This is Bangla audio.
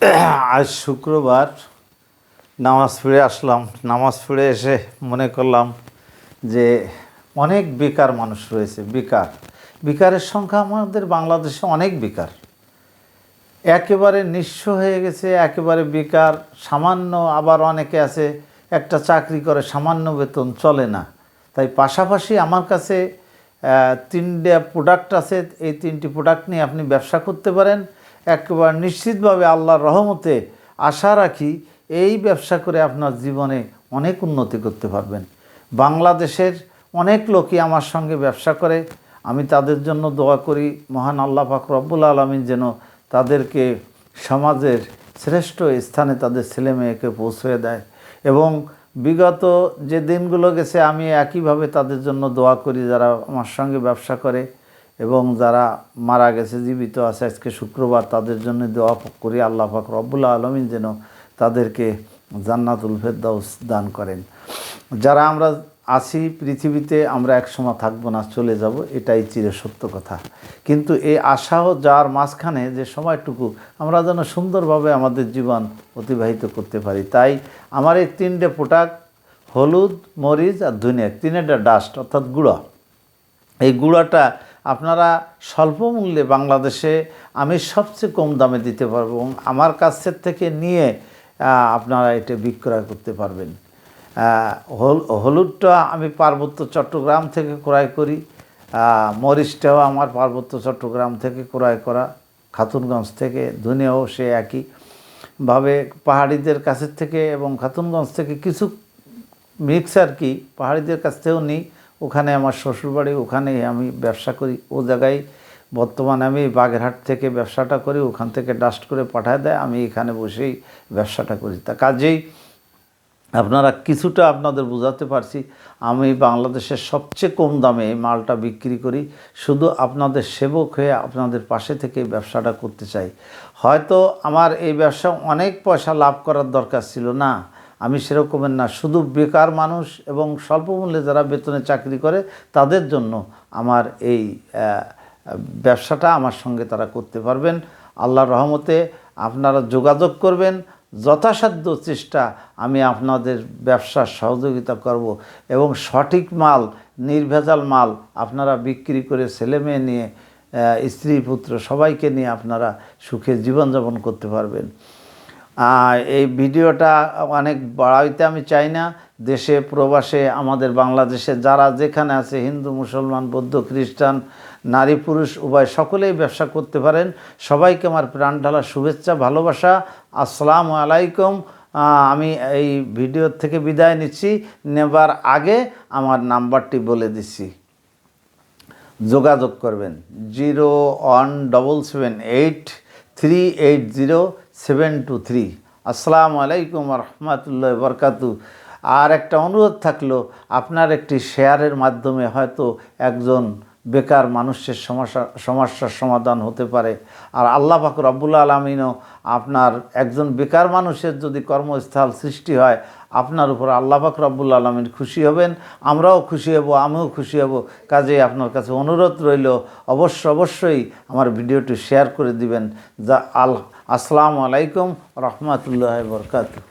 আজ শুক্রবার নামাজ পড়ে আসলাম। নামাজ পড়ে এসে মনে করলাম যে অনেক বেকার মানুষ রয়েছে, বেকার। বেকারের সংখ্যা আমাদের বাংলাদেশে অনেক বেকার। একেবারে নিঃস্ব হয়ে গেছে, একেবারে বেকার, সামান্য আবার অনেকে আছে, একটা চাকরি করে, সামান্য বেতন চলে না। তাই পাশাপাশি আমার কাছে তিনটে প্রোডাক্ট আছে, এই তিনটি প্রোডাক্ট নিয়ে আপনি ব্যবসা করতে পারেন। একেবারে নিশ্চিতভাবে আল্লাহর রহমতে আশা রাখি এই ব্যবসা করে আপনার জীবনে অনেক উন্নতি করতে পারবেন। বাংলাদেশের অনেক লোকই আমার সঙ্গে ব্যবসা করে। আমি তাদের জন্য দোয়া করি, মহান আল্লাহ পাক রব্বুল আলমিন যেন তাদেরকে সমাজের শ্রেষ্ঠ স্থানে তাদের ছেলে মেয়েকে পৌঁছে দেয়। এবং বিগত যে দিনগুলো গেছে, আমি একইভাবে তাদের জন্য দোয়া করি যারা আমার সঙ্গে ব্যবসা করে। এবং যারা মারা গেছে, জীবিত আছে, আজকে শুক্রবার তাদের জন্য দোয়া করি, আল্লাহ পাক রব্বুল্লা আলমিন যেন তাদেরকে জান্নাতুল ফেরদাউস দান করেন। যারা আমরা আছি পৃথিবীতে, আমরা একসময় থাকব না, চলে যাব, এটাই চির সত্য কথা। কিন্তু এই আশা ও যার মাঝখানে যে সময়টুকু, আমরা যেন সুন্দরভাবে আমাদের জীবন অতিবাহিত করতে পারি। তাই আমার এই তিনটে প্রোডাক্ট, হলুদ, মরিচ আর ধনিয়া, তিনটা ডাস্ট, অর্থাৎ গুঁড়ো। এই গুঁড়াটা আপনারা স্বল্প মূল্যে বাংলাদেশে আমি সবচেয়ে কম দামে দিতে পারব এবং আমার কাছের থেকে নিয়ে আপনারা এটা বিক্রয় করতে পারবেন। হলুদটা আমি পার্বত্য চট্টগ্রাম থেকে ক্রয় করি মরিচটাও আমার পার্বত্য চট্টগ্রাম থেকে ক্রয় করা, খাতুনগঞ্জ থেকে ধনিয়াও সে একই ভাবে পাহাড়িদের কাছের থেকে এবং খাতুনগঞ্জ থেকে কিছু মিক্স আর কি পাহাড়িদের কাছ থেকেও নিই। ওখানে আমার শ্বশুরবাড়ি, ওখানে আমি ব্যবসা করি। ও জায়গায় বর্তমানে আমি বাগেরহাট থেকে ব্যবসাটা করি, ওখান থেকে ডাস্ট করে পাঠায় দেয়, আমি এখানে বসেই ব্যবসাটা করি। তা কাজেই আপনারা কিছুটা আপনাদের বোঝাতে পারছি, আমি বাংলাদেশের সবচেয়ে কম দামে মালটা বিক্রি করি। শুধু আপনাদের সেবক হয়ে আপনাদের পাশে থেকে ব্যবসাটা করতে চাই। হয়তো আমার এই ব্যবসা অনেক পয়সা লাভ করার দরকার ছিল না। আমি সেরকমের না। শুধু বেকার মানুষ এবং স্বল্প মূল্যে যারা বেতনে চাকরি করে, তাদের জন্য আমার এই ব্যবসাটা আমার সঙ্গে তারা করতে পারবেন। আল্লাহর রহমতে আপনারা যোগাযোগ করবেন। যথাসাধ্য চেষ্টা আমি আপনাদের ব্যবসার সহযোগিতা করব এবং সঠিক মাল, নির্ভেজাল মাল আপনারা বিক্রি করে ছেলে মেয়ে নিয়ে স্ত্রী পুত্র সবাইকে নিয়ে আপনারা সুখে জীবনযাপন করতে পারবেন। এই ভিডিওটা অনেক বাড়াইতে আমি চাই না। দেশে, প্রবাসে, আমাদের বাংলাদেশে যারা যেখানে আছে, হিন্দু, মুসলমান, বৌদ্ধ, খ্রিস্টান, নারী, পুরুষ, উভয় সকলেই ব্যবসা করতে পারেন। সবাইকে আমার প্রাণ ঢালা শুভেচ্ছা, ভালোবাসা। আসসালামু আলাইকুম। আমি এই ভিডিও থেকে বিদায় নিচ্ছি। নেবার আগে আমার নাম্বারটি বলে দিচ্ছি। যোগাযোগ করবেন। Zero one double seven eight three eight zero seven two three. আসসালামু আলাইকুম রহমতুল্লাহ বরকাতু। আর একটা অনুরোধ থাকল, আপনার একটি শেয়ারের মাধ্যমে হয়তো একজন বেকার মানুষের সমস্যা সমস্যার সমাধান হতে পারে। আর আল্লাহ পাক রব্বুল আলমিনও আপনার একজন বেকার মানুষের যদি কর্মস্থল সৃষ্টি হয়, আপনার উপর আল্লাহ পাক রব্বুল আলমিন খুশি হবেন। আমরাও খুশি হব, আমিও খুশি হব। কাজেই আপনার কাছে অনুরোধ রইল, অবশ্য অবশ্যই আমার ভিডিওটি শেয়ার করে দিবেন। যা আল আসসালামু আলাইকুম রহমতুল্লাহ বরকাতু